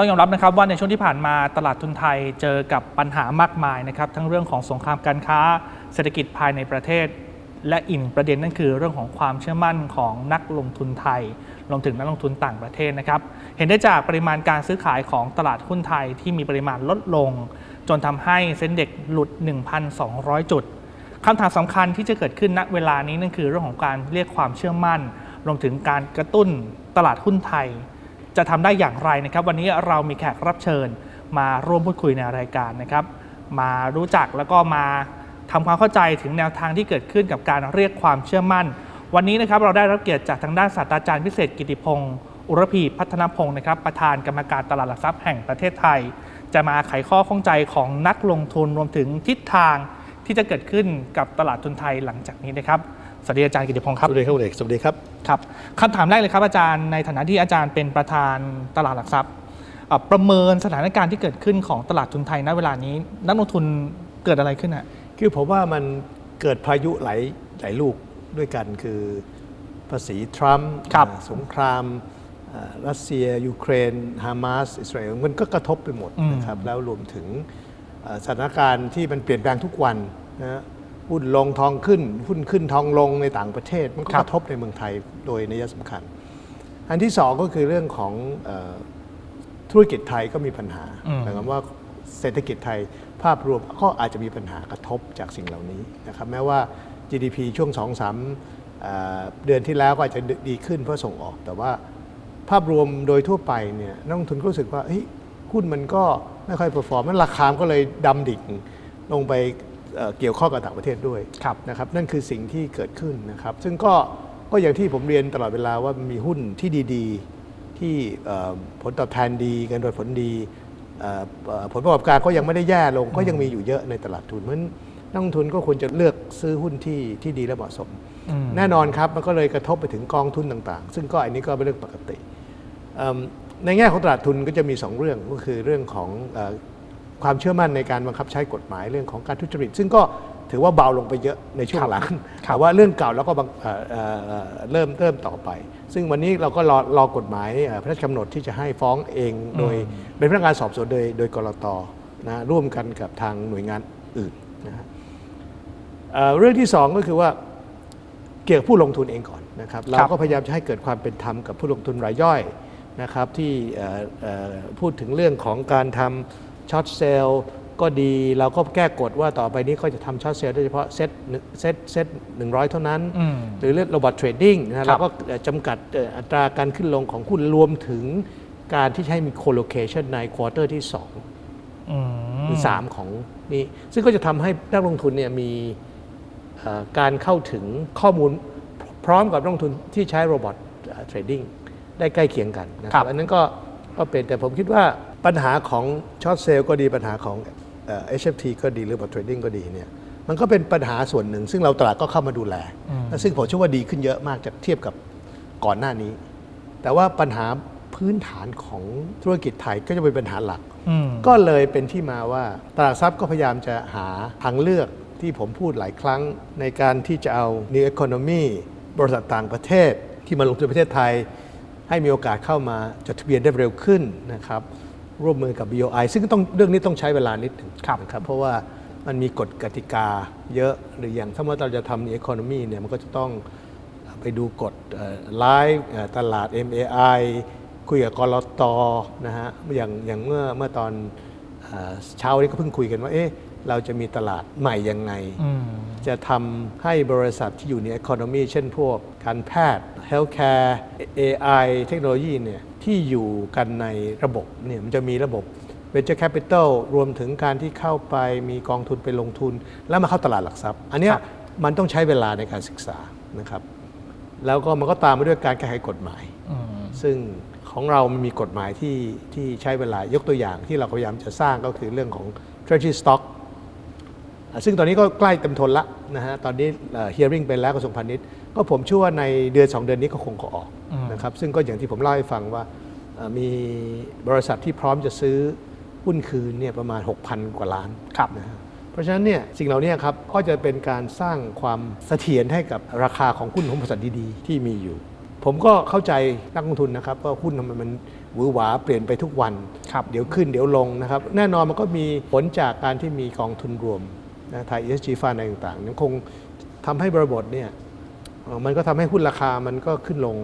ต้องยอมรับนะครับว่าในช่วงที่ผ่านมาตลาดทุนไทยเจอกับปัญหามากมายนะครับทั้งเรื่องของสงครามการค้า เศรษฐกิจภายในประเทศ และอีกประเด็นนั่นคือเรื่องของความเชื่อมั่นของนักลงทุนไทยรวมถึงนักลงทุนต่างประเทศนะครับเห็นได้จากปริมาณการซื้อขายของตลาดหุ้นไทยที่มีปริมาณลดลง จนทำให้เซ็นเด็กหลุด 1,200 จุดคำถามสำคัญที่จะเกิดขึ้นณเวลานี้นั่นคือเรื่องของการเรียกความเชื่อมั่น รวมถึงการกระตุ้นตลาดหุ้นไทย จะทำได้อย่างไรนะครับ วันนี้เรามีแขกรับเชิญมาร่วมพูดคุยในรายการนะครับ มารู้จักแล้วก็มาทำความเข้าใจถึงแนวทางที่เกิดขึ้นกับการเรียกความเชื่อมั่น วันนี้นะครับเราได้รับเกียรติจากทางด้านศาสตราจารย์พิเศษกิติพงศ์อุรพีพัฒนพงศ์นะครับ ประธานกรรมการตลาดหลักทรัพย์แห่งประเทศไทย จะมาไขข้อข้องใจของนักลงทุนรวมถึงทิศทางที่จะเกิดขึ้นกับตลาดทุนไทยหลังจากนี้นะครับ สวัสดีอาจารย์กิติพงศ์ครับ สวัสดีครับคุณเอกสวัสดีครับ ครับคำถามแรกเลยครับอาจารย์ในฐานะที่อาจารย์เป็นประธานตลาดหลักทรัพย์เอ่อประเมินสถานการณ์ที่เกิดขึ้นของตลาดทุนไทยณเวลานี้ นักลงทุนเกิดอะไรขึ้นอะคือผมว่ามันเกิดพายุหลายหลายลูกด้วยกันคือภาษีทรัมป์ครับอ่าสงครามอ่ารัสเซีย ยูเครน ฮามาส อิสราเอล มันก็กระทบไปหมดอืมนะครับ แล้วรวมถึงอ่าสถานการณ์ที่มันเปลี่ยนแปลงทุกวันนะฮะ หุ้นลงทองขึ้น หุ้นขึ้นทองลงในต่างประเทศ มันก็กระทบในเมืองไทยโดยนัยสำคัญ อันที่สองก็คือเรื่องของเออธุรกิจไทยก็มีปัญหาอืมหมายความว่าเศรษฐกิจไทยภาพรวมก็อาจจะมีปัญหากระทบจากสิ่งเหล่านี้นะครับแม้ว่า GDP ช่วง2 3เอ่อเดือนที่แล้วก็อาจจะดีขึ้นเพราะส่งออก แต่ว่าภาพรวมโดยทั่วไปเนี่ยนักลงทุนก็รู้สึกว่าเฮ้ยหุ้นมันก็ไม่ค่อยเปอร์ฟอร์มมันราคามันก็เลยดำดิ่งลงไป เอ่อเกี่ยวข้องกับต่างประเทศด้วยครับนะครับนั่นคือสิ่งที่เกิดขึ้นนะครับ ซึ่งก็ก็อย่างที่ผมเรียนตลอดเวลาว่ามันมีหุ้นที่ดีๆ ที่เอ่อผลตอบแทนดีเงินปันผลดีเอ่อเอ่อผลประกอบการก็ยังไม่ได้แย่ลงก็ยังมีอยู่เยอะในตลาดทุนเพราะฉะนั้นนักลงทุนก็ควรจะเลือกซื้อหุ้นที่ที่ดีและเหมาะสมอืมแน่นอนครับมันก็เลยกระทบไปถึงกองทุนต่างๆ ซึ่งก็อันนี้ก็เป็นเรื่องปกติเอิ่มในแง่ของตลาดทุนก็จะมี 2 เรื่องก็คือเรื่องของเออ ความเชื่อมั่นในการบังคับใช้กฎหมายเรื่องของการทุจริต ซึ่งก็ถือว่าเบาลงไปเยอะในช่วงหลังครับแต่ว่าเรื่องเก่าแล้วก็บังเอ่อเอ่อเอ่อเริ่มเริ่มต่อไป ซึ่งวันนี้เราก็รอรอกฎหมายเอ่อพระราชกำหนดที่จะให้ฟ้องเองโดยเป็นพนักงานสอบสวนโดยโดยกรตนะร่วมกันกับทางหน่วยงานอื่นนะฮะเอ่อเรื่องที่สองก็คือว่าเกี่ยวกับผู้ลงทุนเองก่อนนะครับเราก็พยายามจะให้เกิดความเป็นธรรมกับผู้ลงทุนรายย่อยนะครับที่เอ่อเอ่อพูดถึงเรื่องของการทำ ช็อตเซลล์ก็ดีเราก็แก้กฎว่าต่อไปนี้ก็จะทำช็อตเซลล์โดยเฉพาะเซ็ตเซ็ตเซ็ตหนึ่งร้อยเท่านั้นอืมหรือเรื่องโรบอทเทรดดิ้งนะครัฮะบเราก็เอ่อจำกัดเอ่ออัตราการขึ้นลงของหุ้นรวมถึงการที่จะให้มีโคโลเคชันในควอเตอร์ที่2อืมหรือ3ของนี้ซึ่งก็จะทำให้นักลงทุนเนี่ยมีเอ่อการเข้าถึงข้อมูลพร้อมกับนักลงทุนที่ใช้โรบอทเทรดดิ้งได้ใกล้เคียงกันนะคครัรับบอันนั้นก็ก็เป็นแต่ผมคิดว่า ปัญหาของช็อตเซลล์ก็ดีปัญหาของเอ่อ HFT ก็ดีหรือ bot trading ก็ดีเนี่ยมันก็เป็นปัญหาส่วนหนึ่ง ซึ่งเราตลาดก็เข้ามาดูแล และซึ่งผมเชื่อว่าดีขึ้นเยอะมากจากเทียบกับก่อนหน้านี้ แต่ว่าปัญหาพื้นฐานของธุรกิจไทยก็จะเป็นปัญหาหลักอืมก็เลยเป็นที่มาว่าตลาดทรัพย์ก็พยายามจะหาทางเลือกที่ผมพูดหลายครั้ง ในการที่จะเอา New Economy บริษัทต่างประเทศที่มาลงทุนในประเทศไทย ให้มีโอกาสเข้ามาจดทะเบียนได้เร็วขึ้นนะครับ ร่วมมือกับ BOI ซึ่งต้องเรื่องนี้ต้องใช้เวลานิดหนึ่งครับนะครับเพราะว่ามันมีกฎกติกาเยอะหรืออย่างถ้าว่าเราจะทำ New Economy เนี่ยมันก็จะต้องไปดูกฎไลฟ์ตลาด MAI คุยกับกรตนะฮะอย่างอย่างเมื่อเมื่อตอนเอ่อเช้านี้ก็เพิ่งคุยกันว่าเอ๊ะเราจะมีตลาดใหม่ยังไงอืมจะทำให้บริษัทที่อยู่ใน economy เช่นพวกการแพทย์ healthcare AI เทคโนโลยีเนี่ย ที่อยู่กันในระบบเนี่ยมันจะมีระบบ venture capital รวมถึงการที่เข้าไปมีกองทุนไปลงทุน แล้วมาเข้าตลาดหลักทรัพย์ อันเนี้ยครับมันต้องใช้เวลาในการศึกษานะครับ แล้วก็มันก็ตามมาด้วยการแก้ไขกฎหมายอืมซึ่งของเรามันมีกฎหมายที่ที่ใช้เวลายกตัวอย่างที่เราพยายามจะสร้างก็คือเรื่องของ treasury stock อะ ซึ่งตอนนี้ก็ใกล้เต็มทนละนะฮะตอนนี้เอ่อ hearing ไปแล้วกระทรวงพาณิชย์ก็ผมเชื่อว่าในเดือน 2 เดือนนี้ก็คงก็ออกอืมนะครับซึ่งก็อย่างที่ผมเล่าให้ฟังว่าเอ่อมีบริษัทที่พร้อมจะซื้อหุ้นคืนเนี่ยประมาณ 6,000 กว่าล้านครับนะฮะเพราะฉะนั้นเนี่ยสิ่งเหล่านี้ครับก็จะเป็นการสร้างความเสถียรให้กับราคาของหุ้นของบริษัทดีๆ ที่มีอยู่ ผมก็เข้าใจนักลงทุนนะครับว่าหุ้นทำไมมันหวือหวาเปลี่ยนไปทุกวันครับเดี๋ยวขึ้นเดี๋ยวลงนะครับแน่นอนมันก็มีผลจากการที่มีกองทุนรวม นะไทย ESG Fund อะไรต่างๆยังคงทำให้บริบทเนี่ยเอ่อมันก็ทำให้หุ้นราคามันก็ขึ้นลง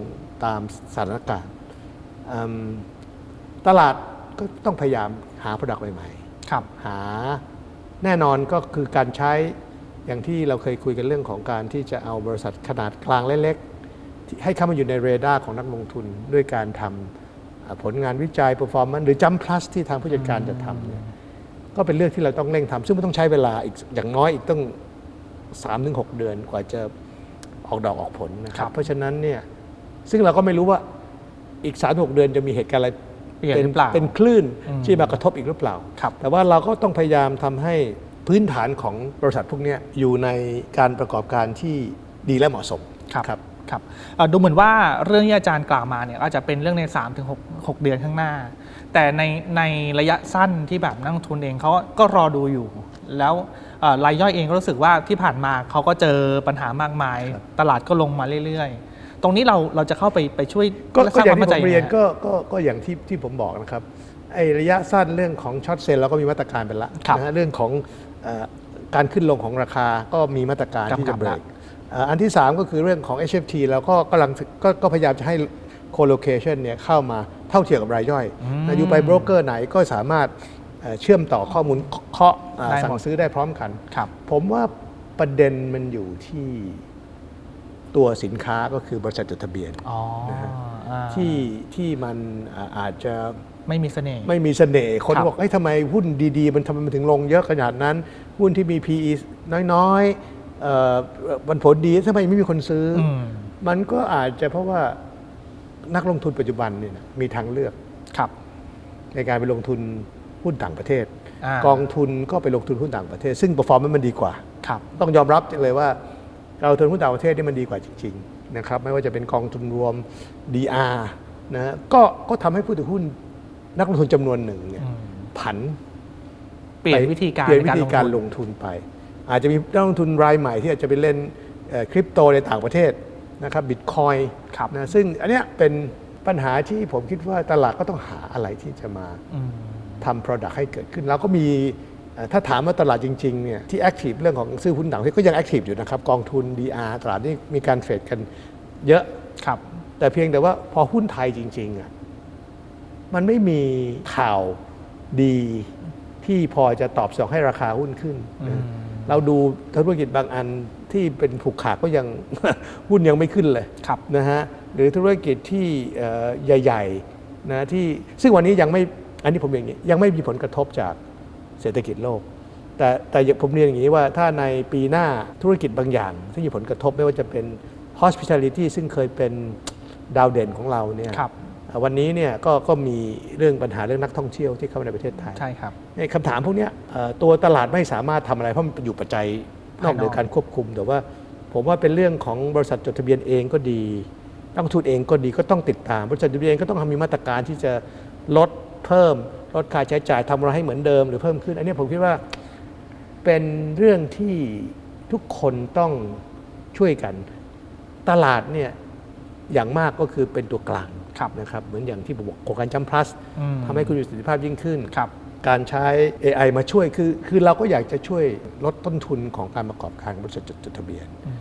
ตามสถานการณ์อืมตลาดก็ต้องพยายามหา Product ใหม่ๆครับหาแน่นอนก็คือการใช้อย่างที่เราเคยคุยกันเรื่องของการที่จะเอาบริษัทขนาดกลางเล็กๆที่ให้เข้ามาอยู่ในเรดาร์ของนักลงทุนด้วยการทำอ่าผลงานวิจัย performance หรือจัม plus ที่ทางผู้จัดการจะทำเนี่ย ก็เป็นเรื่องที่เราต้องเร่งทำซึ่งมันต้องใช้เวลาอีกอย่างน้อยอีกต้อง3-6 เดือนกว่าจะออกดอกออกผลนะคครัรับบเพราะฉะนั้นเนี่ยซึ่งเราก็ไม่รู้ว่าอีก3-6เดือนจะมีเหตุการณ์อะไรเปลี่ยนหรือเปล่าเป็นคลื่นอืมที่มากระทบอีกหรือเปล่าครับแต่ว่าเราก็ต้องพยายามทำให้พื้นฐานของบริษัทพวกเนี้ยอยู่ในการประกอบการที่ดีและเหมาะสมครับครับครับเอ่อดูเหมือนว่าเรื่องที่อาจารย์กล่าวมาเนี่ยอาจจะเป็นเรื่องใน 3-6ถึง6 6เดือนข้างหน้า แต่ในในระยะสั้นที่แบบนักลงทุนเองเขาก็รอดูอยู่ แล้วเอ่อรายย่อยเองก็รู้สึกว่าที่ผ่านมาเขาก็เจอปัญหามากมาย ตลาดก็ลงมาเรื่อยๆ ตรงนี้เราเราจะเข้าไปไปช่วยก็และก็อย่างที่สผร้มควเรียนใจงไงก็ก็ก็อย่างที่ที่ผมบอกนะครับไอ้ระยะสั้นเรื่องของช็อตเซลเราก็มีมาตรการไปแล้วครับนะฮะเรื่องของเอ่อการขึ้นลงของราคาก็มีมาตรการกำกับที่จะเบรละกเอ่ออันที่ 3 ก็คือเรื่องของ HFT เราก็กำลังก็ก็พยายามจะให้ co-location เนี่ยเข้ามาเท่าเทียมกับรายย่อยนะอยู่ไปโบรกเกอร์ไหนก็สามารถเอ่อเชื่อมต่อข้อมูลเคาะอ่าได้หมดสั่งซื้อได้พร้อมกันครับผมว่าประเด็นมันอยู่ที่ตัวสินค้าก็คือบริษัทจดทะเบียนอ๋ออ่าที่ที่มันอ่าอาจจะไม่มีเสน่ห์ไม่มีเสน่ห์คนครับบอกเฮ้ยทำไมหุ้นดีๆ มันทำไมมันถึงลงเยอะขนาดนั้น หุ้นที่มี PE น้อยๆเอ่อมันผลดีทำไมไม่มีคนซื้อออืมมันก็อาจจะเพราะว่า นักลงทุนปัจจุบันเนี่ยนะมีทางเลือกครับ ในการไปลงทุนหุ้นต่างประเทศอ่ากองทุนก็ไปลงทุนหุ้นต่างประเทศ ซึ่ง performance มันดีกว่าครับต้องยอมรับเลยว่าเราลงทุนหุ้นต่างประเทศนี่มันดีกว่าจริงๆนะครับไม่ว่าจะเป็นกองทุนรวม DR นะฮะก็ก็ทำให้ผู้ถือหุ้นนักลงทุนจำนวนหนึ่งเนี่ยอืมผันเปลี่ยนไปวิธีการเปลี่ยนในวิธีการลลงทุนงทุนไป อาจจะมีนักลงทุนรายใหม่ที่อาจจะไปเล่นเอ่อคริปโตในต่างประเทศ นะครับบิตคอยครับนะซึ่งอันเนี้ยเป็นปัญหาที่ผมคิดว่าตลาดก็ต้องหาอะไรที่จะมาอืมทำ Product ให้เกิดขึ้น แล้วก็มีเอ่อถ้าถามว่าตลาดจริงๆเนี่ยที่แอคทีฟเรื่องของซื้อหุ้นต่างประเทศก็ยังแอคทีฟอยู่นะครับ กองทุน DR ตลาดนี่มีการเทรดกันเยอะครับ แต่เพียงแต่ว่าพอหุ้นไทยจริงๆอะมันไม่มีข่าวดีที่พอจะตอบสนองให้ราคาหุ้นขึ้นนะอืมเราดูธุรกิจบางอัน ที่เป็นผูกขาดก็ยังหุ้นยังไม่ขึ้นเลยครับนะฮะหรือธุรกิจที่เอ่อใหญ่ๆนะที่ซึ่งวันนี้ยังไม่อันนี้ผมเรียนอย่างนี้ยังไม่มีผลกระทบจากเศรษฐกิจโลก แต่แต่ผมเรียนอย่างนี้ว่าถ้าในปีหน้าธุรกิจบางอย่างที่มีผลกระทบไม่ว่าจะเป็น hospitality ซึ่งเคยเป็นดาวเด่นของเราเนี่ยครับเอ่อวันนี้เนี่ยก็ก็มีเรื่องปัญหาเรื่องนักท่องเที่ยวที่เข้ามาในประเทศไทย ใช่ครับในคำถามพวกเนี้ยเอ่อตัวตลาดไม่สามารถทำอะไรเพราะมันอยู่ปัจจัย นอกเหนือการควบคุมแต่ว่า ผมว่าเป็นเรื่องของบริษัทจดทะเบียนเองก็ดีนักลงทุนเองก็ดีก็ต้องติดตามบริษัทจดทะเบียนเองก็ต้องมีมาตรการที่จะลดเพิ่มลดค่าใช้จ่ายทำอะไรให้เหมือนเดิมหรือเพิ่มขึ้น อันเนี้ยผมคิดว่าเป็นเรื่องที่ทุกคนต้องช่วยกัน ตลาดเนี่ยอย่างมากก็คือเป็นตัวกลางครับนะครับ เหมือนอย่างที่ผมบอกโครงการจัมพลัสอืมทำให้คุณมีประสิทธิภาพยิ่งขึ้นครับ การใช้ AI มาช่วยคือคือเราก็อยากจะช่วยลดต้นทุนของการประกอบการบริษัทจดจดทะเบียนอืม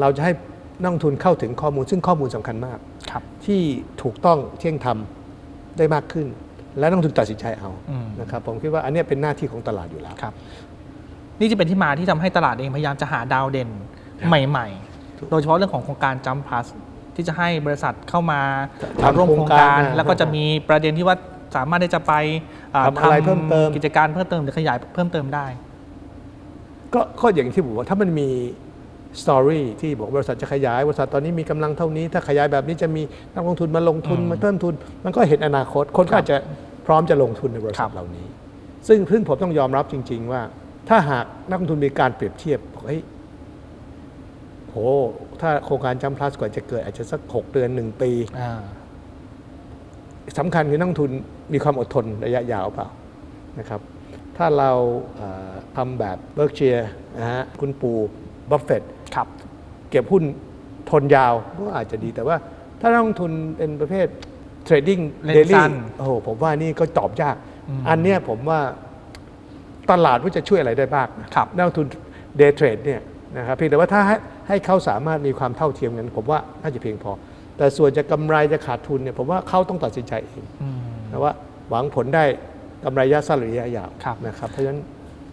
เราจะให้นักลงทุนเข้าถึงข้อมูลซึ่งข้อมูลสำคัญมากครับที่ถูกต้องเที่ยงธรรมได้มากขึ้น และนักลงทุนตัดสินใจเอาอืมนะครับผมคิดว่าอันเนี้ยเป็นหน้าที่ของตลาดอยู่แล้วครับนี่จะเป็นที่มาที่ทำให้ตลาดเองพยายามจะหาดาวเด่นครับใหม่ ๆ โดยเฉพาะเรื่องของโครงการจัมพัสที่จะให้บริษัทเข้ามาทำร่วมโครงการโครงการแล้วก็จะมีประเด็นที่ว่า สามารถที่จะไปอ่าทำอะไรเพิ่มเติม กิจการเพิ่มเติมหรือขยายเพิ่มเติมได้ ก็ก็อย่างที่ผมบอกถ้ามันมีสตอรี่ที่บอกบริษัทจะขยายบริษัทตอนนี้มีกำลังเท่านี้ ถ้าขยายแบบนี้จะมีนักลงทุนมาลงทุนอืมมาเพิ่มทุน มันก็เห็นอนาคต คนคก็รับอาจจะพร้อมจะลงทุนในบริคษัรัทบเหล่านี้ ซึ่งซึ่งผมต้องยอมรับจริง ๆ ว่า ถ้าหากนักลงทุนมีการเปรียบเทียบบอกเฮ้ยโหถ้าโครงการจัมพลัสกว่าจะเกิดอาจจะสัก6เดือน1ปีอ่าสำคัญคือนักลงทุน มีความอดทนระยะยาวเปล่านะครับถ้าเราเอ่อทำแบบเบิร์กเชียนะฮะคุณปู่บัฟเฟตครับเก็บหุ้นทนยาวก็อาจจะดีแต่ว่าถ้านักลงทุนเป็นประเภทเทรดดิ้งเล่นเดสั้ลี่นโอ้โหผมว่านี่ก็ตอบยากอืมอันเนี้ยผมว่าตลาดว่าจะช่วยอะไรได้บ้างนะครับนักลงทุนเดย์เทรดเนี่ยนะครับเพียงแต่ว่าถ้าให้ให้เขาสามารถมีความเท่าเทียมกันผมว่าน่าจะเพียงพอ แต่ส่วนจะกำไรจะขาดทุนเนี่ยผมว่าเขาต้องตัดสินใจเอง อืมนะว่าหวังผลได้กำไรระยะสั้นหรือระยะยาวครับ นะครับ เพราะฉะนั้น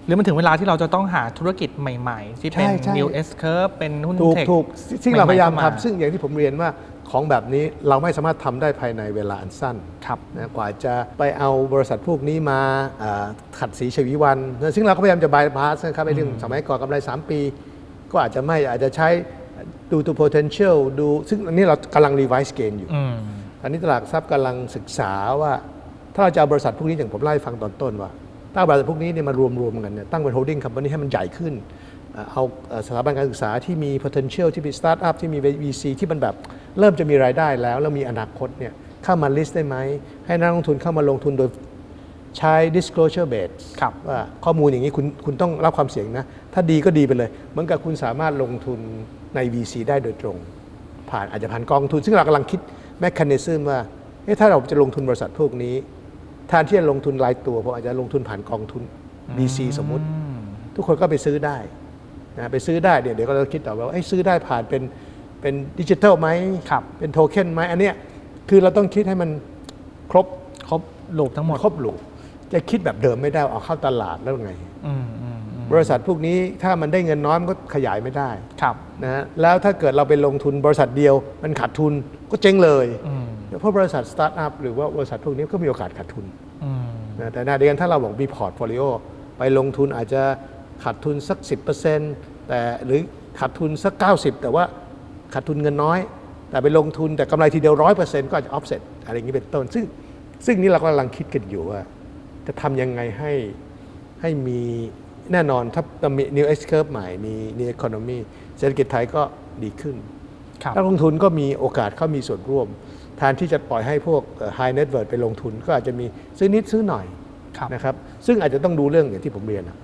หรือมันถึงเวลาที่เราจะต้องหาธุรกิจใหม่ ๆ ที่เป็น ใช่ใช่ new S curve เป็นหุ้นถูกเทคถูกซึ่งเราพยายามใหๆเข้ทำซึ่งอย่างที่ผมเรียนว่าของแบบนี้เราไม่สามารถทำได้ภายในเวลาอันสั้น ครับ นะกว่าจะไปเอาบริษัทพวกนี้มาอ่าขัดสีชวีวันนะซึ่งเราก็พยายามจะบายพาสนะครับไอ้เรื่องสมัยก่อนกำไร 3 ปี ก็อาจจะไม่อาจจะใช้ดูตัว potential ดู ซึ่งอันนี้เรากำลัง revise gain อยู่ อืมอันนี้ตลาดหลักทรัพย์กำลังศึกษาว่า ถ้าเราจะเอาบริษัทพวกนี้อย่างผมเล่าให้ฟังตอนต้นว่าถ้าเอาบริษัทพวกนี้เนี่ยมารวมๆกันเนี่ยตั้งเป็น holding company ให้มันใหญ่ขึ้น เอ่อเอาเอ่อสถาบันการศึกษาที่มี potential ที่มี startup ที่มี VC ที่มันแบบเริ่มจะมีรายได้แล้ว แล้วมีอนาคตเนี่ยเข้ามา list ได้ไหม ให้นักลงทุนเข้ามาลงทุนโดยใช้ disclosure base ครับว่าข้อมูลอย่างนี้คุณคุณต้องรับความเสี่ยงนะ ถ้าดีก็ดีไปเลย เหมือนกับคุณสามารถลงทุนใน VC ได้โดยตรง ผ่านอาจจะผ่านกองทุน ซึ่งเรากำลังคิดแมคคานิซึมว่าเอ๊ะถ้าเราจะลงทุนบริษัทพวกนี้ แทนที่จะลงทุนรายตัวผมอาจจะลงทุนผ่านกองทุน VC สมมุติอืมทุกคนก็ไปซื้อได้นะไปซื้อได้เดี๋ยวเดี๋ยวก็เราคิดต่อไปว่าเอ้ยซื้อได้ผ่านเป็นเป็นดิจิทัลไหมครับเป็นโทเค็นไหมอันเนี้ยคือเราต้องคิดให้มันครบครบลูปทั้งหมดครบลูกจะคิดแบบเดิมไม่ได้เอาเข้าตลาดแล้วไงอืมอืมอืมบริษัทพวกนี้ถ้ามันได้เงินน้อยมันก็ขยายไม่ได้ครับนะฮะแล้วถ้าเกิดเราไปลงทุนบริษัทเดียวมันขาดทุนก็เจ๊งเลยอืม เพราะบริษัทสตาร์ทอัพหรือว่าบริษัทพวกนี้ก็มีโอกาสขาดทุนอืมนะแต่ในเดียวกันถ้าเราบอกมีพอร์ตโฟลิโอไปลงทุนอาจจะขาดทุนสัก 10%แต่หรือขาดทุนสัก 90 แต่ว่าขาดทุนเงินน้อย แต่ไปลงทุนแต่กำไรทีเดียวร้อยเปอร์เซ็นต์ก็อาจจะออฟเซ็ตอะไรอย่างนี้เป็นต้น ซึ่งซึ่งนี่เรากำลังคิดกันอยู่ว่า จะทำยังไงให้ให้มีแน่นอนถ้ามี new S curve ใหม่มี new economy เศรษฐกิจไทยก็ดีขึ้นครับนักลงทุนก็มีโอกาสเข้ามีส่วนร่วม แทนที่จะปล่อยให้พวก high net worth ไปลงทุน ก็อาจจะมีซื้อนิดซื้อหน่อยครับนะครับ ซึ่งอาจจะต้องดูเรื่องอย่างที่ผมเรียนอะ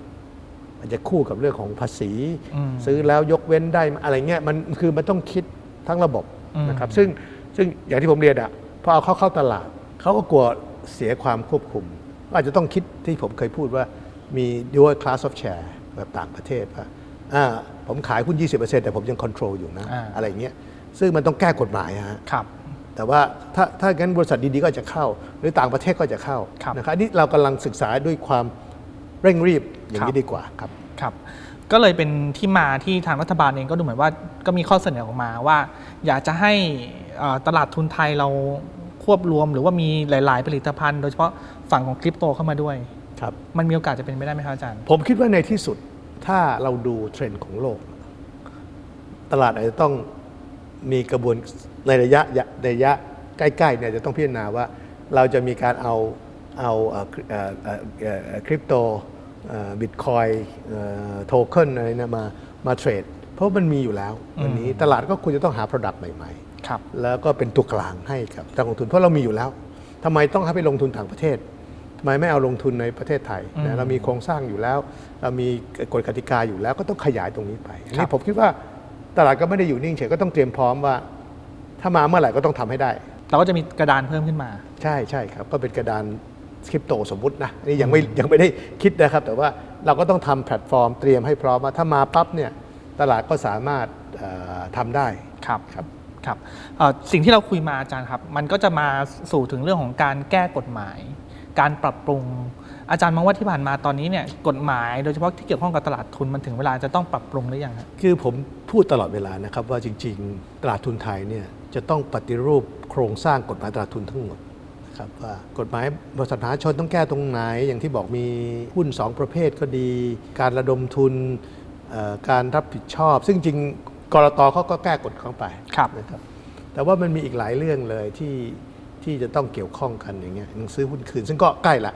อาจจะคู่กับเรื่องของภาษีอืมซื้อแล้วยกเว้นได้ไหมอะไรเงี้ยมันคือมันต้องคิดทั้งระบบอืมนะครับ ซึ่งซึ่งอย่างที่ผมเรียนอะพอเอาเข้าเข้าตลาดเขาก็กลัวเสียความควบคุมก็อาจจะต้องคิดที่ผมเคยพูดว่ามี dual class of share แบบต่างประเทศว่าอ่าผมขายหุ้น 20%แต่ผมยัง control อยู่นะอ่าอะไรเงี้ยซึ่งมันต้องแก้กฎหมายฮะครับ แต่ว่าถ้าถ้างั้นบริษัทดีๆก็จะเข้า หรือต่างประเทศก็จะเข้าครับนะครับอันนี้เรากำลังศึกษาด้วยความเร่งรีบอย่างคนี้รับดีกว่าครับครับ ก็เลยเป็นที่มาที่ทางรัฐบาลเองก็ดูเหมือนว่าก็มีข้อเสนอออกมาว่า อยากจะให้เอ่อตลาดทุนไทยเราควบรวม หรือว่ามีหลาย ๆ ผลิตภัณฑ์ โดยเฉพาะฝั่งของคริปโตเข้ามาด้วยครับมันมีโอกาสจะเป็นไปได้ไหมครับอาจารย์ ผมคิดว่าในที่สุดถ้าเราดูเทรนด์ของโลก ตลาดอาจจะต้อง มีกระบวนในระยะในระยะใกล้ๆเนี่ยจะต้องพิจารณาว่าเราจะมีการเอาเอาคริปโตบิตคอยโทเค็นอะไรเนะมามาเทรด เพราะมันมีอยู่แล้ววันนี้ตลาดก็ควรจะต้องหา Product ใหม่ๆครับแล้วก็เป็นตัวกลางให้กับนักลงทุนเพราะเรามีอยู่แล้วทำไมต้องให้ไปลงทุนต่างประเทศทำไมไม่เอาลงทุนในประเทศไทยอืมนะเรามีโครงสร้างอยู่แล้ว เรามีกฎกติกาอยู่แล้วก็ต้องขยายตรงนี้ไปอันครันี้บผมคิดว่า ตลาดก็ไม่ได้อยู่นิ่งเฉยก็ต้องเตรียมพร้อมว่า ถ้ามาเมื่อไหร่ก็ต้องทำให้ได้เราก็จะมีกระดานเพิ่มขึ้นมา ใช่ใช่ครับ ก็เป็นกระดานคริปโตสมมุตินะอันนี่ยังไม่ยังไม่ได้คิดนะครับ แต่ว่าเราก็ต้องทำแพลตฟอร์มเตรียมให้พร้อมว่าถ้ามาปั๊บเนี่ยตลาดก็สามารถเอ่อทำได้ครับครับครับเอ่อสิ่งที่เราคุยมาอาจารย์ครับ มันก็จะมาสู่ถึงเรื่องของการแก้กฎหมาย การปรับปรุง อาจารย์มองว่าที่ผ่านมาตอนนี้เนี่ยกฎหมายโดยเฉพาะที่เกี่ยวข้องกับตลาดทุนมันถึงเวลาจะต้องปรับปรุงหรือยังครับคือผมพูดตลอดเวลานะครับว่าจริง ๆ ตลาดทุนไทยเนี่ยจะต้องปฏิรูปโครงสร้างกฎหมายตลาดทุนทั้งหมดนะครับว่ากฎหมายบริษัทมหาชนต้องแก้ตรงไหน อย่างที่บอกมีหุ้น 2 ประเภทก็ดี การระดมทุนการรับผิดชอบ ซึ่งจริงกรตเขาก็แก้กฎเข้าไปครับนะครับแต่ว่ามันมีอีกหลายเรื่องเลยที่ที่จะต้องเกี่ยวข้องกันอย่างเงี้ยหนังซื้อหุ้นคืน ซึ่งก็ใกล้ละ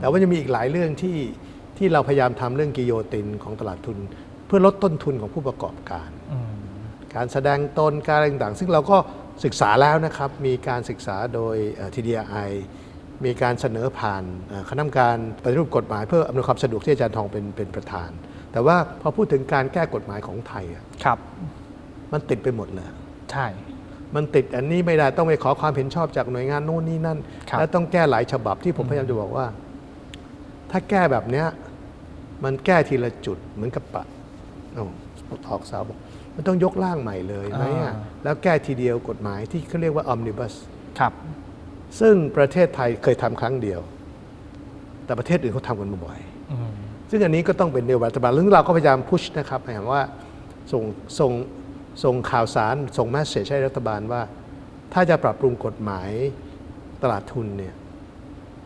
แต่ว่าจะมีอีกหลายเรื่องที่ที่เราพยายามทำเรื่องกิโยตินของตลาดทุน เพื่อลดต้นทุนของผู้ประกอบการอืมการแสดงตนการอะไรต่างๆ ซึ่งเราก็ศึกษาแล้วนะครับ มีการศึกษาโดยเอ่อ TDI มีการเสนอผ่านเอ่อคณะกรรมการปฏิรูปกฎหมายเพื่ออำนวยความสะดวกที่อาจารย์ทองเป็นเป็นประธาน แต่ว่าพอพูดถึงการแก้กฎหมายของไทยอะครับ มันติดไปหมดเลย ใช่ มันติดอันนี้ไม่ได้ต้องไปขอความเห็นชอบจากหน่วยงานโน่นนี่นั่น ครับ แล้วต้องแก้หลายฉบับที่ผมพยายามจะบอกว่า ถ้าแก้แบบเนี้ยมันแก้ทีละจุดเหมือนกับปะโอ้ออกสาวบอกมันต้องยกร่างใหม่เลยไหมอะอ่า แล้วแก้ทีเดียวกฎหมายที่เขาเรียกว่าอ m มนิบัสครับ ซึ่งประเทศไทยเคยทำครั้งเดียว แต่ประเทศอื่นเขาทำกันมาบ่อย อืมซึ่งอันนี้ก็ต้องเป็นนโยบายรัฐบาลซึ่งเราก็พยายามพุชนะครับหมายความว่าส่งส่ง ส่งข่าวสารส่งแมสเซจให้รัฐบาลว่า ถ้าจะปรับปรุงกฎหมายตลาดทุนเนี่ย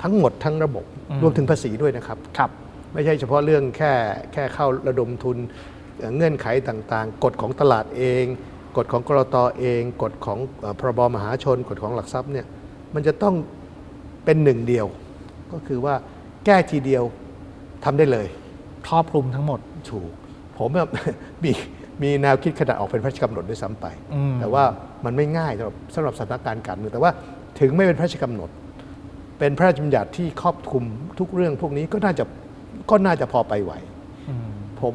ทั้งหมดทั้งระบบอืมรวมถึงภาษีด้วยนะครับครับ ไม่ใช่เฉพาะเรื่องแค่แค่เข้าระดมทุนเอ่อเงื่อนไขต่างๆ กฎของตลาดเอง กฎของกรตเอง กฎของเอ่อพรบมหาชน กฎของหลักทรัพย์เนี่ยมันจะต้องเป็นหนึ่งเดียว ก็คือว่าแก้ทีเดียวทำได้เลยครอบคลุมทั้งหมดถูกผมแบบมี มีแนวคิดขนาดออกเป็นพระราชกำหนดด้วยซ้ำไป อืม แต่ว่ามันไม่ง่ายสำหรับสำหรับสถานการณ์การเมืองแต่ว่าถึงไม่เป็นพระราชกำหนด เป็นพระราชบัญญัติที่ครอบคลุมทุกเรื่องพวกนี้ก็น่าจะก็น่าจะพอไปไหว อืม ผม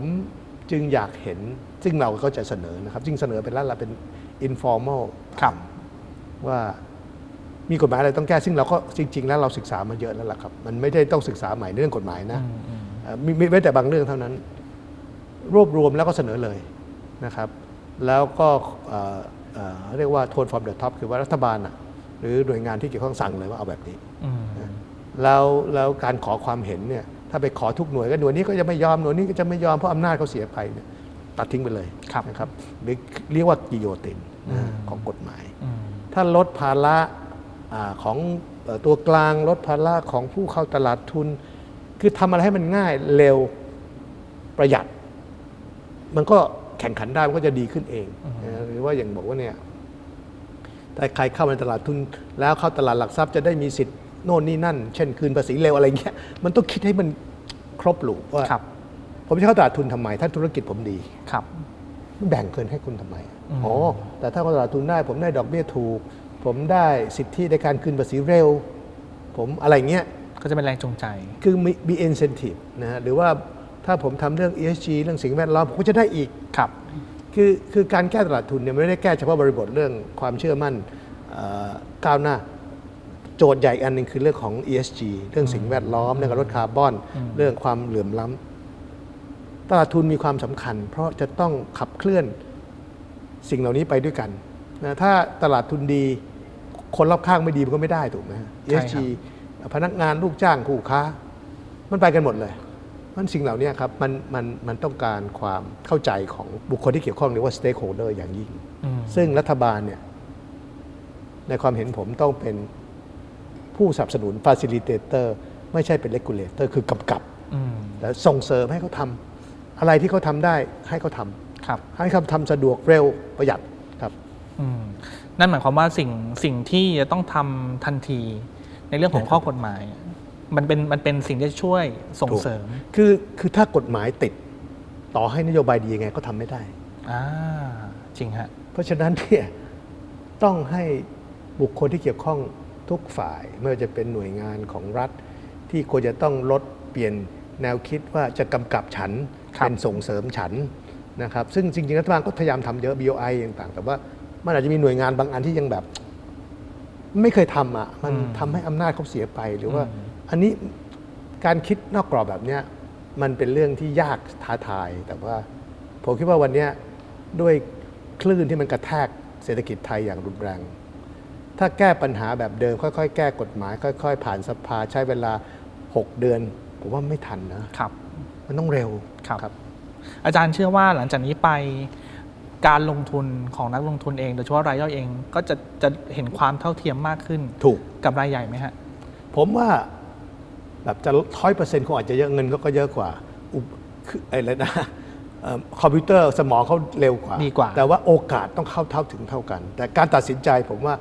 จึงอยากเห็น ซึ่งเราก็จะเสนอนะครับจึงเสนอเป็นลักษณะเป็น informal ครับ ว่ามีกฎหมายอะไรต้องแก้ ซึ่งเราก็จริง ๆ แล้วเราศึกษามาเยอะแล้วล่ะครับ มันไม่ได้ต้องศึกษาใหม่เรื่องกฎหมายนะอืมอืมเอ่อมีมีไว้แต่บางเรื่องเท่านั้น รวบรวมแล้วก็เสนอเลย นะครับแล้วก็เอ่อเอ่อเรียกว่าโทนฟอร์มเดอะท็อปคือว่ารัฐบาลน่ะหรือหน่วยงานที่เกี่ยวข้องสั่งเลยว่าเอาแบบนี้อืมแล้วแล้วการขอความเห็นเนี่ยถ้าไปขอทุกหน่วยก็หน่วยนี้ก็จะไม่ยอมหน่วยนี้ก็จะไม่ยอมเพราะอำนาจเขาเสียไปเนี่ยตัดทิ้งไปเลยครับนะครับหรือเรียกว่ากิโยตินนะอืมของกฎหมายอืมถ้าลดภาระอ่าของเอ่อตัวกลางลดภาระของผู้เข้าตลาดทุน คือทำอะไรให้มันง่ายเร็วประหยัด มันก็ แข่งขันได้มันก็จะดีขึ้นเองนะหรือว่าอย่างบอกว่าเนี่ยถ้าใครเข้ามาในตลาดทุนแล้วเข้าตลาดหลักทรัพย์จะได้มีสิทธิ์โน่นนี่นั่น เช่นคืนภาษีเร็วอะไรเงี้ยมันต้องคิดให้มันครบหลูว่าครับผมจะเข้าตลาดทุนทำไม ถ้าธุรกิจผมดีครับแบ่งเกินให้คุณทำไมอืมอ๋อแต่ถ้าตลาดทุนได้ ผมได้ดอกเบี้ยถูก ผมได้สิทธิในการคืนภาษีเร็ว ผมอะไรเงี้ยก็จะเป็นแรงจูงใจ คือมีมี incentive นะฮะหรือว่า ถ้าผมทำเรื่อง ESG เรื่องสิ่งแวดล้อมผมก็จะได้อีกครับคือคือการแก้ตลาดทุนเนี่ยไม่ได้แก้เฉพาะบริบทเรื่องความเชื่อมั่นเอ่อก้าวหน้า โจทย์ใหญ่อันหนึ่งคือเรื่องของ ESG เรื่องสิ่งแวดล้อมเรื่องการลดคาร์บอน เรื่องความเหลื่อมล้ำตลาดทุนมีความสำคัญ เพราะจะต้องขับเคลื่อนสิ่งเหล่านี้ไปด้วยกันนะถ้าตลาดทุนดี คนรอบข้างไม่ดีมันก็ไม่ได้ถูกไหมฮะใช่ครับ ESG พนักงานลูกจ้างคู่ค้า มันไปกันหมดเลย มันสิ่งเหล่านี้ครับมันมันมันต้องการความเข้าใจของบุคคลที่เกี่ยวข้องเรียกว่า stakeholder อย่างยิ่งอืมซึ่งรัฐบาลเนี่ยในความเห็นผมต้องเป็นผู้สนับสนุน facilitator ไม่ใช่เป็น regulator คือกำกับอืมแต่ส่งเสริมให้เขาทำอะไรที่เขาทำได้ให้เขาทำครับให้เขาทำสะดวกเร็วประหยัดครับอืมนั่นหมายความว่าสิ่งสิ่งที่จะต้องทำทันทีในเรื่องของข้อกฎหมาย มันเป็นมันเป็นสิ่งที่จะช่วยส่งเสริมคือคือถ้ากฎหมายติดต่อให้นโยบายดียังไงก็ทำไม่ได้ อ่าจริงฮะ เพราะฉะนั้นเนี่ยต้องให้บุคคลที่เกี่ยวข้องทุกฝ่าย ไม่ว่าจะเป็นหน่วยงานของรัฐ ที่ควรจะต้องลดเปลี่ยนแนวคิดว่าจะกำกับฉัน ครับ เป็นส่งเสริมฉันนะครับ ซึ่งจริงๆรัฐบาลก็พยายามทำเยอะ BOI ต่างๆ แต่ว่ามันอาจจะมีหน่วยงานบางอันที่ยังแบบ ไม่เคยทำอะมันทำให้อำนาจเขาเสียไปหรือว่าอั นนี้การคิดนอกกรอบแบบเนี้ยมันเป็นเรื่องที่ยากท้าทาย แต่ว่าผมคิดว่าวันเนี้ยด้วยคลื่นที่มันกระแทกเศรษฐกิจไทยอย่างรุนแรง ถ้าแก้ปัญหาแบบเดิม ค่อยๆ แก้กฎหมาย ค่อย ๆ ผ่านสภาใช้เวลา 6 เดือน ผมว่าไม่ทันนะครับ มันต้องเร็วครับอาจารย์เชื่อว่าหลังจากนี้ไปการลงทุนของนักลงทุนเองโดยเฉพาะรายย่อยเองก็จะจะเห็นความเท่าเทียมมากขึ้น ถูกกับรายใหญ่ไหมฮะผมว่า แบบจะร้อยเปอร์เซ็นต์คงอาจจะเยอะเงินก็ก็เยอะกว่าอุปคืออะไรนะเอ่อคอมพิวเตอร์สมองเขาเร็วกว่าดีกว่า แต่ว่าโอกาสต้องเข้าเท่าถึงเท่ากัน แต่การตัดสินใจผมว่า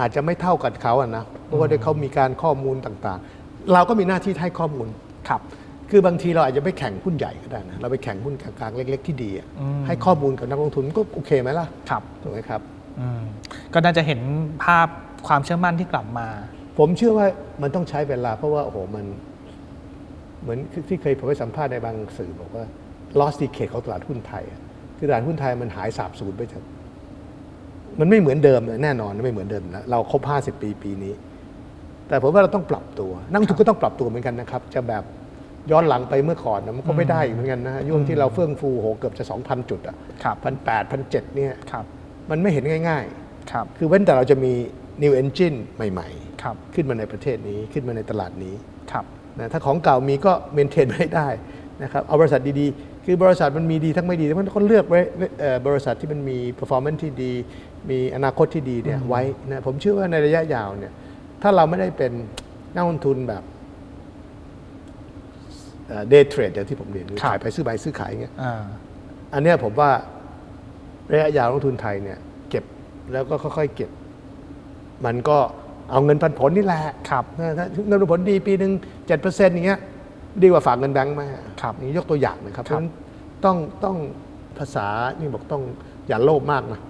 อาจจะไม่เท่ากับเขาอะนะเพราะว่าด้วยเขามีการข้อมูลต่างๆ เราก็มีหน้าที่ให้ข้อมูลครับ คือบางทีเราอาจจะไปแข่งหุ้นใหญ่ก็ได้นะเราไปแข่งหุ้นกลางๆเล็ก ๆ ที่ดีอะอืมให้ข้อมูลกับนักลงทุนก็โอเคไหมล่ะครับถูกไหมครับอืมก็น่าจะเห็นภาพความเชื่อมั่นที่กลับมา ผมเชื่อว่ามันต้องใช้เวลาเพราะว่าโอ้โหมัน เหมือนที่เคยผมไปสัมภาษณ์ในบางสื่อบอกว่า lost decade ของตลาดหุ้นไทยอะคือตลาดหุ้นไทยมันหายสาบสูญไปจากมันไม่เหมือนเดิมแน่นอนไม่เหมือนเดิมแล้วเราครบ 50 ปีปีนี้ แต่ผมว่าเราต้องปรับตัว นักลงทุนก็ต้องปรับตัวเหมือนกันนะครับ จะแบบย้อนหลังไปเมื่อก่อนนะมันก็ไม่ได้อีกเหมือนกันนะฮะยุ่งที่เราเฟื่องฟูโหเกือบจะ2,000 จุดอะครับพันแปดพันเจ็ดเนี่ยครับมันไม่เห็นง่ายครับๆคือเว้นแต่เราจะมี new engine ใหม่ครับๆขึ้นมาในประเทศนี้ขึ้นมาในตลาดนี้ครับ นะถ้าของเก่ามีก็เมนเทนไม่ได้นะครับเอาบริษัทดีๆ คือบริษัทมันมีดีทั้งไม่ดีแต่มันก็เลือกไว้เอ่อบริษัทที่มันมี performance ที่ดี มีอนาคตที่ดีเนี่ยไว้นะผมเชื่อว่าในระยะยาวเนี่ยถ้าเราไม่ได้เป็นนักลงทุนแบบเดย์เทรดอย่างที่ผมเรียนคือครับขายไปซื้อไปซื้อขายอย่างเงี้ยอ่าอันเนี้ยผมว่าระยะยาวนักลงทุนไทยเนี่ย เก็บแล้วก็ค่อยๆเก็บ มันก็ เอาเงินปันผลนี่แหละครับนะถ้าเงินปันผลดีปีหนึ่งเจ็ดเปอร์เซ็นต์อย่างเงี้ยดีกว่าฝากเงินแบงก์มาครับอย่างนี้ยกตัวอย่างนะครับเพครับราะฉะนั้นต้องต้องภาษานี่บอกต้องอย่าโลภมากนะ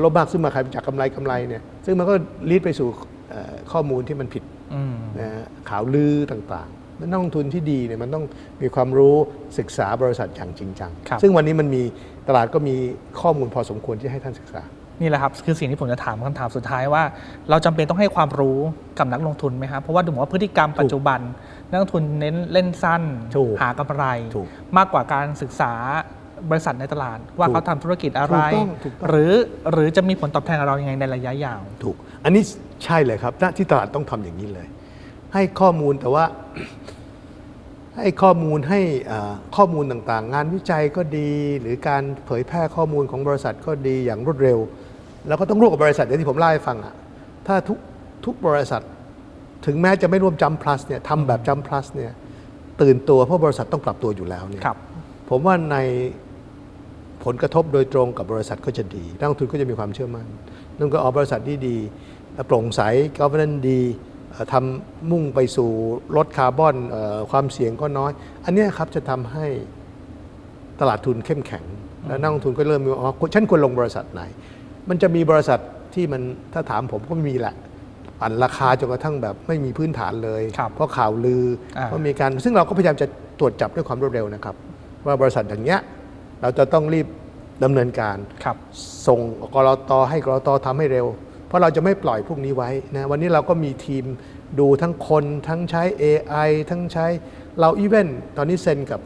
โลภมากซึ่งมาขายจากกำไรกำไรเนี่ยซึ่งมันก็ลีดไปสู่เอ่อข้อมูลที่มันผิดอืมนะฮะข่าวลือต่างๆนักลงทุนที่ดีเนี่ยมันต้องมีความรู้ศึกษาบริษัทอย่างจริงจังครับซึ่งวันนี้มันมีตลาดก็มีข้อมูลพอสมควรที่ให้ท่านศึกษา นี่แหละครับคือสิ่งที่ผมจะถามคำถามสุดท้ายว่า เราจำเป็นต้องให้ความรู้กับนักลงทุนไหมครับเพราะว่าดูเหมือนว่าพฤติกรรมปัจจุบัน นักลงทุนเน้นเล่นสั้นถูกหากำไรถูกมากกว่าการศึกษาบริษัทในตลาด ว่าถูกเขาทำธุรกิจอะไรถูกต้องถูกต้องหรือหรือจะมีผลตอบแทนกับเรายังไงในระยะยาวถูก อันนี้ใช่เลยครับณที่ตลาดต้องทำอย่างนี้เลย ให้ข้อมูลแต่ว่าให้ข้อมูลให้อ่าข้อมูลต่างๆ งานวิจัยก็ดี หรือการเผยแพร่ข้อมูลของบริษัทก็ดีอย่างรวดเร็ว แล้วก็ต้องร่วมกับบริษัทอย่างที่ผมเล่าให้ฟังอะถ้าทุกทุกบริษัทถึงแม้จะไม่ร่วมจำ plus เนี่ยทำแบบจำ plus เนี่ยตื่นตัวเพราะบริษัทต้องปรับตัวอยู่แล้วเนี่ยครับผมว่าในผลกระทบโดยตรงกับบริษัทก็จะดีนักลงทุนก็จะมีความเชื่อมั่นนั่นก็เอาบริษัทที่ดีโปร่งใส governance ดีเอ่อทำมุ่งไปสู่ลดคาร์บอนเอ่อความเสี่ยงก็น้อย อันเนี้ยครับจะทำให้ตลาดทุนเข้มแข็ง แล้วนักลงทุนก็เริ่มมีว่าอ๋อฉันควรลงบริษัทไหน มันจะมีบริษัทที่มันถ้าถามผมก็ไม่มีแหละปั่นราคาจนกระทั่งแบบไม่มีพื้นฐานเลยครับเพราะข่าวลืออ่าว่ามีการซึ่งเราก็พยายามจะตรวจจับด้วยความรวดเร็วนะครับ ว่าบริษัทอย่างเงี้ยเราจะต้องรีบดำเนินการครับส่งกรตให้กรตทำให้เร็ว เพราะเราจะไม่ปล่อยพวกนี้ไว้นะวันนี้เราก็มีทีมดูทั้งคนทั้งใช้ AI ทั้งใช้เราอีเวนตอนนี้เซ็นกับ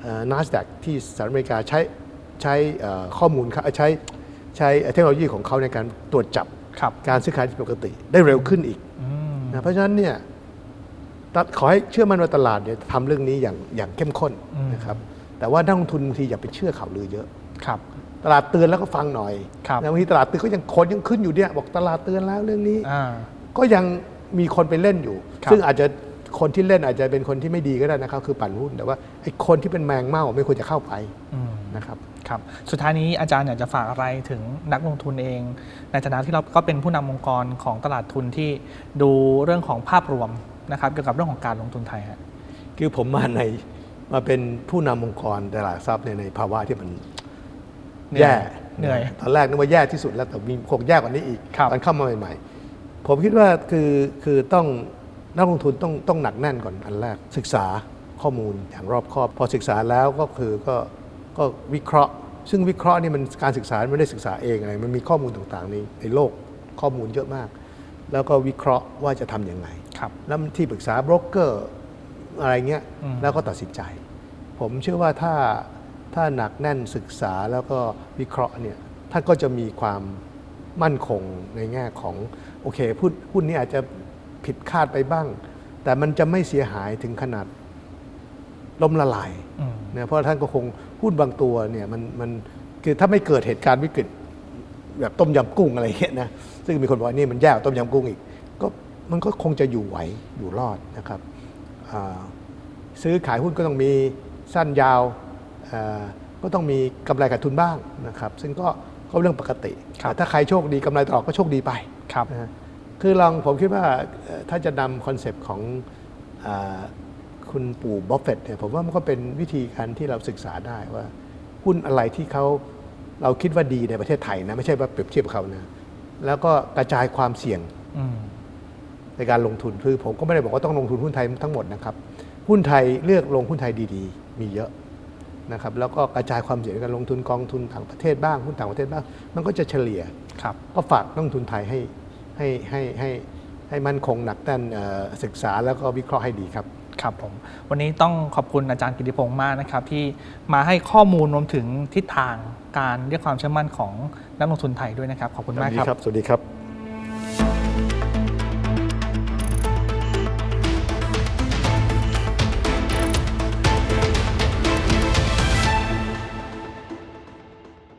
เอ่อ NASDAQ ที่สหรัฐอเมริกาใช้ใช้เอ่อข้อมูลเขาใช้ ใช้เทคโนโลยีของเขาในการตรวจจับครับการซื้อขายที่ปกติ ได้เร็วขึ้นอีกอืมนะเพราะฉะนั้นเนี่ยตขอให้เชื่อมั่นว่าตลาดเนี่ยทำเรื่องนี้อย่างอย่างเข้มข้นอืมนะครับแต่ว่านักลงทุนบางทีอย่าไปเชื่อข่าวลือเยอะครับ ตลาดเตือนแล้วก็ฟังหน่อยครับนะบางทีตลาดเตือนก็ยังคนยังขึ้นอยู่เนี่ยบอกตลาดเตือนแล้วเรื่องนี้อ่าก็ยังมีคนไปเล่นอยู่ครับซึ่งอาจจะคนที่เล่นอาจจะเป็นคนที่ไม่ดีก็ได้นะครับ คือปั่นหุ้นแต่ว่าไอ้คนที่เป็นแมงเม่าไม่ควรจะเข้าไปอืมนะครับ ครับสุดท้ายนี้อาจารย์อยากจะฝากอะไรถึงนักลงทุนเอง ในฐานะที่เราก็เป็นผู้นำองค์กรของตลาดทุนที่ดูเรื่องของภาพรวมนะครับเกี่ยวกับเรื่องของการลงทุนไทยฮะคือผมมาในมาเป็นผู้นำองค์กรตลาดทรัพย์เนี่ยในภาวะที่มันเหนื่อยแย่เหนื่อยตอนแรกนึกว่าแย่ที่สุดแล้วแต่มีคงแย่กว่านี้อีกครับตอนเข้ามาใหม่ ๆ ผมคิดว่าคือคือต้องนักลงทุนต้องต้องหนักแน่นก่อนอันแรกศึกษาข้อมูลอย่างรอบคอบ พอศึกษาแล้วก็คือก็ก็วิเคราะห์ ซึ่งวิเคราะห์นี่มันการศึกษาไม่ได้ศึกษาเองอะไรมันมีข้อมูลต่างๆในในโลกข้อมูลเยอะมาก แล้วก็วิเคราะห์ว่าจะทำยังไงครับแล้วที่ปรึกษาโบรกเกอร์อะไรเงี้ยอืมแล้วก็ตัดสินใจ ผมเชื่อว่าถ้าถ้าหนักแน่นศึกษาแล้วก็วิเคราะห์เนี่ยท่านก็จะมีความมั่นคงในแง่ของโอเคหุ้นหุ้นนี้อาจจะผิดคาดไปบ้าง แต่มันจะไม่เสียหายถึงขนาดล้มละลายอืมนะเพราะท่านก็คง หุ้นบางตัวเนี่ยมันมันคือถ้าไม่เกิดเหตุการณ์วิกฤตแบบต้มยำกุ้งอะไรเงี้ยนะซึ่งมีคนบอกว่านี่มันแย่กว่าต้มยำกุ้งอีก ก็มันก็คงจะอยู่ไหวอยู่รอดนะครับอ่าซื้อขายหุ้นก็ต้องมีสั้นยาวอ่าก็ต้องมีกำไรขาดทุนบ้างนะครับ ซึ่งก็ก็เรื่องปกติครับแต่ถ้าใครโชคดีกำไรตลอดก็โชคดีไปครับนะฮะคือลองผมคิดว่าเอ่อถ้าจะนำคอนเซปต์ของอา คุณปู่บัฟเฟตต์เนี่ยผมว่ามันก็เป็นวิธีการที่เราศึกษาได้ว่าหุ้นอะไรที่เขาเราคิดว่าดีในประเทศไทยนะไม่ใช่ว่าเปรียบเทียบกับเขานะแล้วก็กระจายความเสี่ยงอืมในการลงทุนคือผมก็ไม่ได้บอกว่าต้องลงทุนหุ้นไทยทั้งหมดนะครับ หุ้นไทยเลือกลงหุ้นไทยดีๆ มีเยอะนะครับ แล้วก็กระจายความเสี่ยงในการลงทุนกองทุนต่างประเทศบ้างหุ้นต่างประเทศบ้าง มันก็จะเฉลี่ยครับก็ฝากนักลงทุนไทยให้ให้ให้ให้ให้มั่นคงหนักแน่นเอ่อศึกษาแล้วก็วิเคราะห์ให้ดีครับ ครับผมวันนี้ต้องขอบคุณอาจารย์กิติพงศ์มากนะครับที่มาให้ข้อมูลรวมถึงทิศทางการเรียกความเชื่อมั่นของนักลงทุนไทยด้วยนะครับ ขอบคุณมากครับ สวัสดีครับ